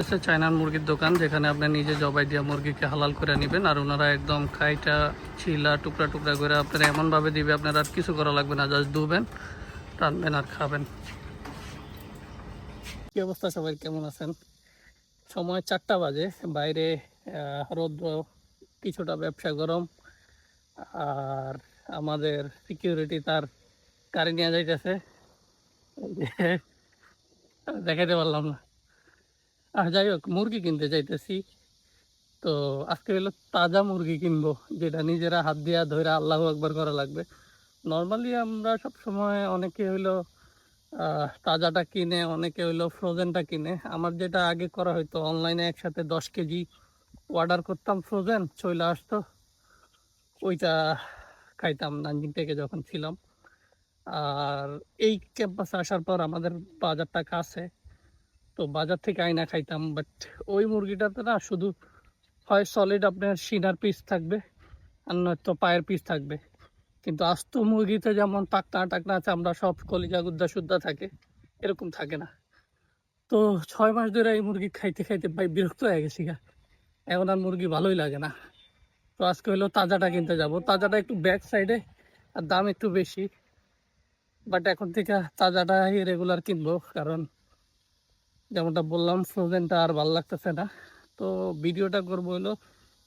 হচ্ছে চায়নার মুরগির দোকান, যেখানে আপনি নিজে জবাই দিয়ে মুরগিকে হালাল করে নেবেন আর ওনারা একদম খাইটা, ছিলা, টুকরা টুকরা করে আপনারা এমনভাবে দিবে, আপনারা আর কিছু করা লাগবে না জাস্ট ধুবেন রানবেন আর খাবেন। কি অবস্থা সবাই? কেমন আছেন? সময় চারটা বাজে, বাইরে রৌদ্র কিছুটা ব্যবসা গরম, আর আমাদের সিকিউরিটি তার গাড়ি নিয়ে যাইতেছে। দেখাইতে পারলাম না। আর যাই হোক, মুরগি কিনতে যাইতেছি। তো আজকে হলো তাজা মুরগি কিনবো, যেটা নিজেরা হাত দিয়া ধরে আল্লাহ একবার করা লাগবে। নর্মালি আমরা সব সময় অনেকে হইল তাজাটা কিনে, অনেকে হইল ফ্রোজেনটা কিনে। আমার যেটা আগে করা হয়তো অনলাইনে একসাথে দশ কেজি অর্ডার করতাম ফ্রোজেন চলে আসতো। ওইটা খাইতাম নানজিং থেকে যখন ছিলাম। আর এই ক্যাম্পাসে আসার পর আমাদের বাজারটা কাছে। তো বাজার থেকে আয়না খাইতাম বাট ওই মুরগিটাতে না শুধু হয় সলিড আপনার সিনার পিস থাকবে আর নয়তো পায়ের পিস থাকবে। কিন্তু আস্ত মুরগিতে যেমন পাকনা টাকনা চামড়া সব কলিজা গুদ্দা সুদ্দা থাকে, এরকম থাকে না। তো ছয় মাস ধরে এই মুরগি খাইতে খাইতে ভাই বিরক্ত হয়ে গেছি গা। এখন আর মুরগি ভালোই লাগে না। তো আজকে হলো তাজাটা কিনতে যাব। তাজাটা একটু ব্যাক সাইডে আর দাম একটু বেশি। বাট এখন থেকে তাজাটাই রেগুলার কিনবো, কারণ যেমনটা বললাম ফ্রোজেনটা আর ভালো লাগতেছে না। তো ভিডিওটা করব হলো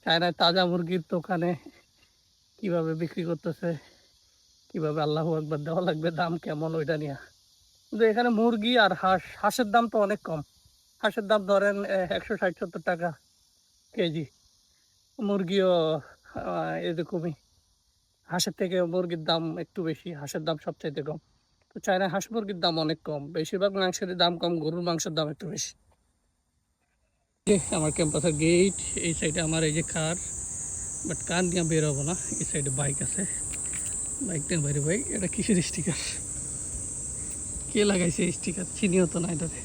চায়নায় তাজা মুরগির দোকানে, কীভাবে বিক্রি করতেছে, কীভাবে আল্লাহ একবার দেওয়া লাগবে, দাম কেমন, ওইটা নিয়ে। কিন্তু এখানে মুরগি আর হাঁস, হাঁসের দাম তো অনেক কম। হাঁসের দাম ধরেন একশো ষাট, সত্তর টাকা কেজি। মুরগিও এরকমই। হাঁসের থেকে মুরগির দাম একটু বেশি, হাঁসের দাম সবচাইতে কম। তো চায়না হাঁস মুরগির দাম অনেক কম। বেশিরভাগ মাংসের দাম কম, গরুর মাংসের দাম একটু বেশি। আমার ক্যাম্পাসের গেট এই সাইডে আমার এই যে কার বাট কার নিয়ে বের হব না, এই সাইডে বাইক আছে। বাইক নিয়ে বাইরে বাইক এটা কিসের স্টিকার কে লাগাইছে এই স্টিকার চিনিও তো না এটাতে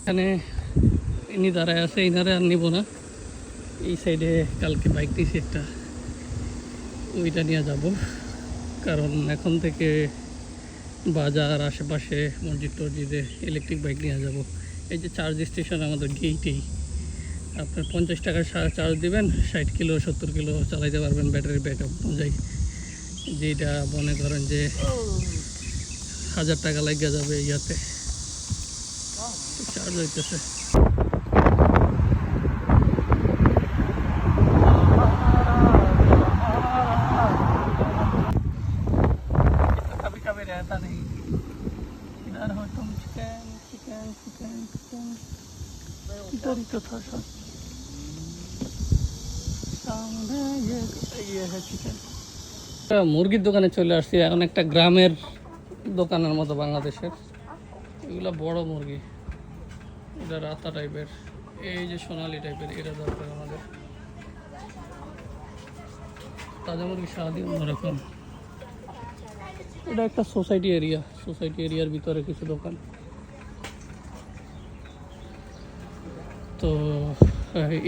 এখানে ইনি দাঁড়ায় আছে, ইনারে আর নিব না। এই সাইডে কালকে বাইক নিয়েছি একটা। ওইটা নিয়ে যাব। কারণ এখন থেকে বাজার, আশেপাশে মসজিদ টসজিদে ইলেকট্রিক বাইক নিয়ে যাব। এই যে চার্জ স্টেশন আমাদের গেইটেই আপনার পঞ্চাশ টাকা চার্জ দিবেন, ষাট কিলো, সত্তর কিলো চালাইতে পারবেন ব্যাটারি ব্যাকআপ অনুযায়ী। যেটা মনে করেন যে হাজার টাকা লাগিয়ে যাবে ইয়াতে। চার্জ হইতেছে। इधर ही तो था सब सामने ये ये है चिकन মুরগির দোকানে চলে আসছি এখন একটা গ্রামের দোকানের মতো বাংলাদেশের এগুলো বড় মুরগি এটা রাতা টাইপের এই যে সোনালি টাইপের এটা দরকার আমাদের তাজা মুরগি স্বাদই অন্যরকম এটা একটা সোসাইটি এরিয়া সোসাইটি এরিয়ার ভিতরে কিছু দোকান তো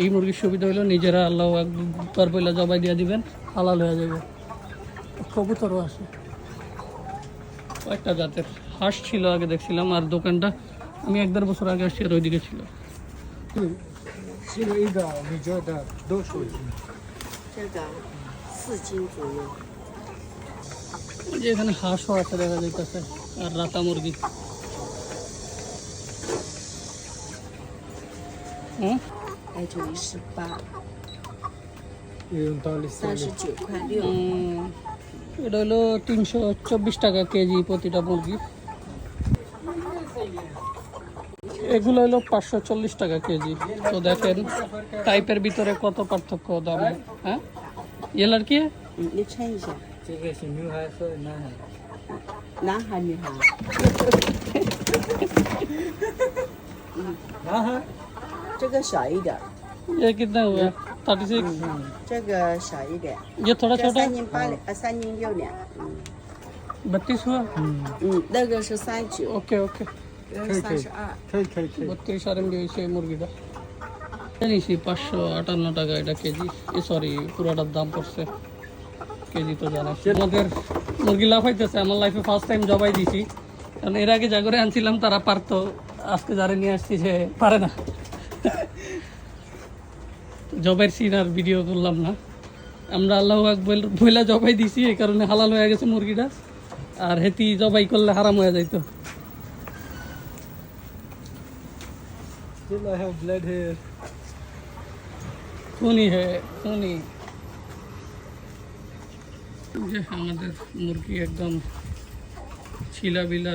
এই মুরগির সুবিধা হলো নিজেরা আল্লাহ একবার পয়লা জবাই দিয়ে দিবেন হালাল হয়ে যাবে। কবুতরও আছে। কয়েকটা জাতের হাঁস ছিল আগে দেখছিলাম আর দোকানটা আমি এক দেড় বছর আগে আসছি আর ওইদিকে ছিল। যে এখানে হাঁসও আছে দেখা যাইতেছে আর রাতা মুরগি। হুম 白酒一十八，用到了三十九块六。 উম, এটা হলো তিনশো চব্বিশ টাকা কেজি প্রতিটা মুরগি এগুলো হলো পাঁচশো চল্লিশ টাকা কেজি তো দেখেন টাইপের ভিতরে কত পার্থক্য দামে হ্যাঁ ये लड़की है嗯，你称一下，这个是女孩和男孩。男孩女孩？男孩。 这个小一点， ये कितना हुआ थर्टी सिक्स 这个小一点， ये थोड़ा 这 छोटा 三斤八两，呃，三斤六两。嗯 बत्तीस हुआ 嗯， 嗯，那个是三九， ओके ओके 这是三十二。可以可以可以。 বত্রিশ আর এমবি হয়েছে এই মুরগিটা জানিস পাঁচশো আটান্ন টাকা এটা কেজি এ সরি পুরোটার দাম পড়ছে কেজি তো জানাস আমাদের মুরগি লাভ হইতেছে আমার লাইফে ফার্স্ট টাইম জবাই দিছি কারণ এর আগে যা করে আনছিলাম তারা পারতো আজকে যারা নিয়ে আসছি সে পারে না জবাইয়ের সিন আর ভিডিও করলাম না। আমরা আল্লাহ আকবর বইলা জবাই দিছি এই কারণে হালাল হয়ে গেছে মুরগিটা। আর হেতি জবাই করলে হারাম হয়ে যাইতো। Still I have blood here. খুনি হে খুনি। যে আমাদের মুরগি একদম ছিলা বিলা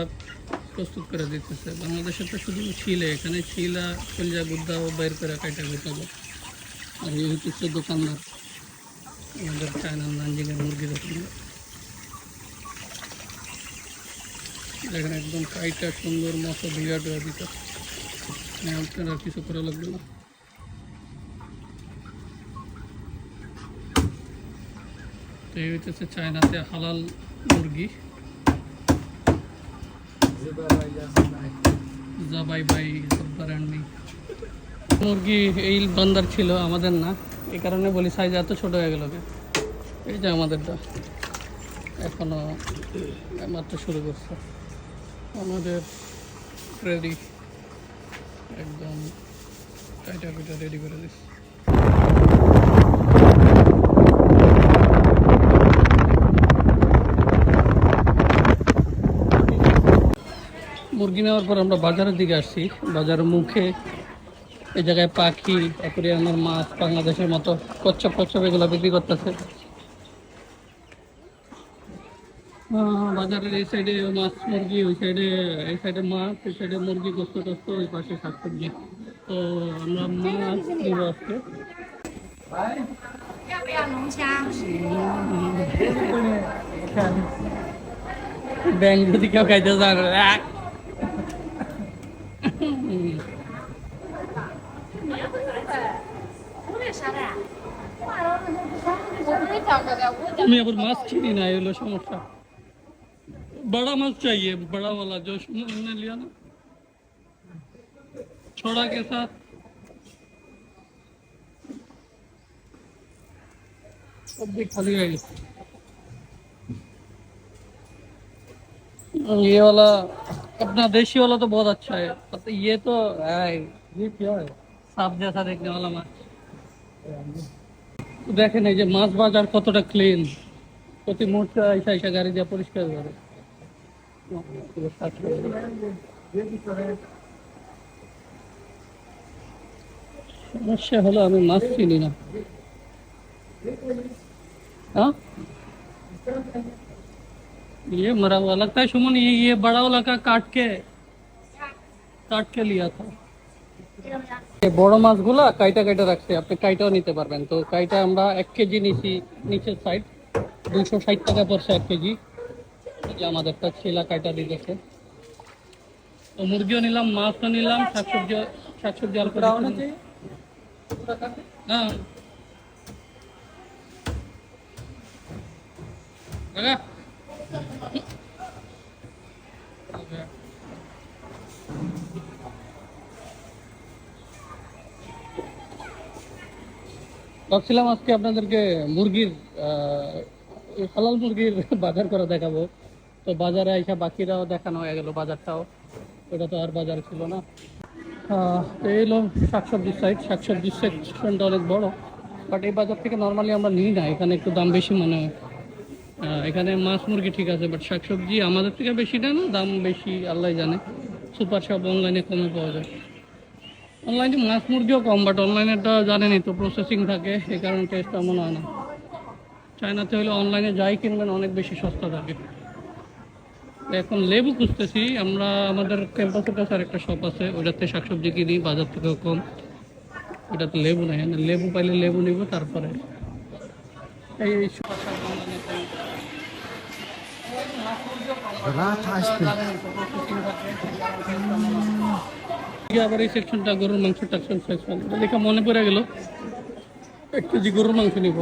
প্রস্তুত করে দিতেছে। বাংলাদেশে তো শুধু ছিলে, এখানে ছিলা কলজা গুদ্দা বের করে কাটা গুতাবো আর এই হচ্ছে দোকানদার আমাদের চায়নার নাঞ্জিংয়ের মুরগি দোকানদার এখানে একদম কাইটা সুন্দর মতো ভিড়া টোয়া দিত। আপনার আর কিছু করা লাগবে না। তো এই হইতেছে চায়নাতে হালাল মুরগি। জবাই মুরগি এই বান্দার ছিল, আমাদের না। এই কারণে বলি সাইজ এত ছোট হয়ে গেল। এই যে আমাদেরটা এখনও মাত্র শুরু করছে। আমাদের রেডি একদম কাইটা পিটা রেডি করে দিচ্ছি। মুরগি নেওয়ার পর আমরা বাজারের দিকে আসছি। বাজারের মুখে এই জায়গায় পাখি তারপরে আমার মাছ, বাংলাদেশের মতো কচ্ছপ কচ্ছপ এগুলো বিক্রি করতেছে। বাজারের এই সাইডে মাছ, মুরগি, ওই সাইডে এই সাইডে মাছ, এই সাইডে মুরগি গোস্ত টোস্ত, ওই পাশে শাকসবজি তো আমরা মাছ নিব আজকে। ব্যাংক যদি কেউ খাইতে চান আমি আবার মাছ চিনি না এই হলো সমস্যা बड़ा माछ चाहिए बड़ा वाला जो हमने लिया ना छोड़ा के साथ अब भी खाली है ये वाला अपना देशी वाला तो बहुत अच्छा है पता ये तो है ये क्या है সাপ जैसा देखने वाला মাছ তো দেখেন এই যে মাছ বাজার কতটা ক্লিন প্রতি মুহূর্তে আইসা আইসা গাড়ি দিয়ে পরিষ্কার করে ये भी तो है সমস্যা হলো আমি মাছ চিনি না हाँ ये मरा हुआ लगता है सुमन ये ये बड़ा वाला का काट के काट के लिया था এই বড় মাছগুলা কাইটা কাইটা রাখছে। আপনি কাইটাও নিতে পারবেন। তো কাইটা আমরা এক কেজি নিছি নিচের সাইড দুশো ষাট টাকা পড়ছে এক কেজি। যে আমাদেরটা ছেলা কাইটা দিতেছে। তো মুরগিও নিলাম মাছও নিলাম শাকসবজি শাকসবজি অল্প হ্যাঁ। লাগা ভাবছিলাম আজকে আপনাদেরকে মুরগির হালাল মুরগির বাজার করা দেখাবো। তো বাজারে আইসা বাকিরাও দেখানো হয়ে গেল বাজারটাও। ওটা তো আর বাজার ছিল না। তো এই হলো শাকসবজির সাইড শাকসবজির সেকশনটা অনেক বড়। বাট এই বাজার থেকে নর্মালি আমরা নিই না। এখানে একটু দাম বেশি মনে হয়। এখানে মাছ মুরগি ঠিক আছে বাট শাকসবজি আমাদের থেকে বেশি না, দাম বেশি আল্লাহ জানে। সুপার শপ অনলাইনে কমে পাওয়া যায়। অনলাইনে মাছ মুরগিও কম বাট অনলাইনেরটা জানেনই তো প্রসেসিং থাকে এই কারণে টেস্ট এমন হয় না। চায়নাতে হলে অনলাইনে যাই কিনবেন অনেক বেশি সস্তা থাকে। এখন লেবু খুঁজতেছি আমরা আমাদের ক্যাম্পাসের কাছে আরেকটা শপ আছে ওটাতে শাকসবজি কিনি বাজার থেকেও কম। ওটাতে লেবু নেই লেবু পাইলে লেবু নিব তারপরে এই আবার এই সেকশনটা গরুর মাংস টাকশন সেকশন দেখে মনে পড়ে গেল, এক কেজি গরুর মাংস নিব।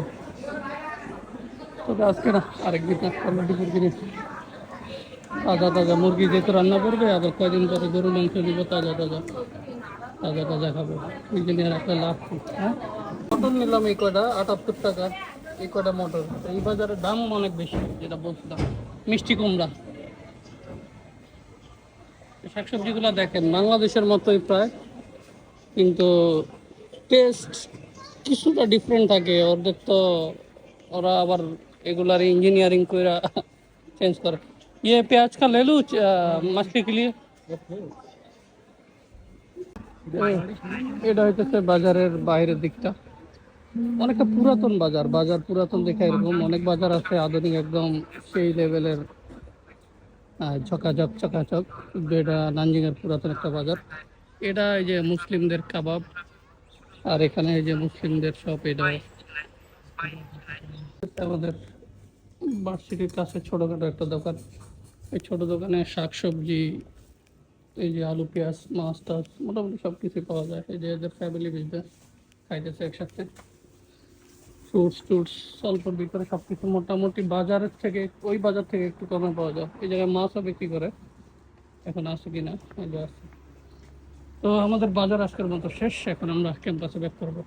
তবে আজকে না আরেকদিন দুপুর কিনে তাজা তাজা মুরগি যেহেতু রান্না করবে, আবার কয়দিন পরে গরুর মাংস নিব, তাজা তাজা তাজা তাজা খাব। এই জন্য একটা লাভ হ্যাঁ? মটন নিলাম এই কয়টা, আটাত্তর টাকা। এই কয়টা মটর এই বাজারে দাম অনেক বেশি, যেটা বলছিলাম। মিষ্টি কুমড়া। শাকসবজিগুলো দেখেন বাংলাদেশের মতোই প্রায় কিন্তু টেস্ট কিছুটা ডিফারেন্ট থাকে ওদের তো ওরা আবার এগুলার ইঞ্জিনিয়ারিং করে চেঞ্জ করে ইয়ে পেঁয়াজ কা লেলু মাছলি के लिए এ- এটা হইতেছে বাজারের বাইরের দিকটা অনেকটা পুরাতন বাজার বাজার পুরাতন দেখে এরকম অনেক বাজার আছে আধুনিক একদম সেই লেভেলের চকাচক চকাচক এটা নানজিং এর পুরাতন একটা বাজার। এটা এই যে মুসলিমদের কাবাব, আর এখানে এই যে মুসলিমদের সব এটা। আমাদের ভার্সিটির কাছে ছোটখাটো একটা দোকান। এই ছোট দোকানে শাকসবজি, এই যে আলু, পেঁয়াজ, মাছ, টাছ, মোটামুটি সব কিছুই পাওয়া যায়। এই যে এদের ফ্যামিলি বিজনেস খাইতেছে একসাথে। ফ্রুটস টুটস অল্পর ভিতরে সব কিছু মোটামুটি বাজারের থেকে, ওই বাজার থেকে একটু কমে পাওয়া যায়। এই জায়গায় মাছও বিক্রি করে। এখন কিনা? এই যে আছে। তো আমাদের বাজার আজকের মতো শেষ। এখন আমরা ক্যাম্পাসে ব্যাক করব।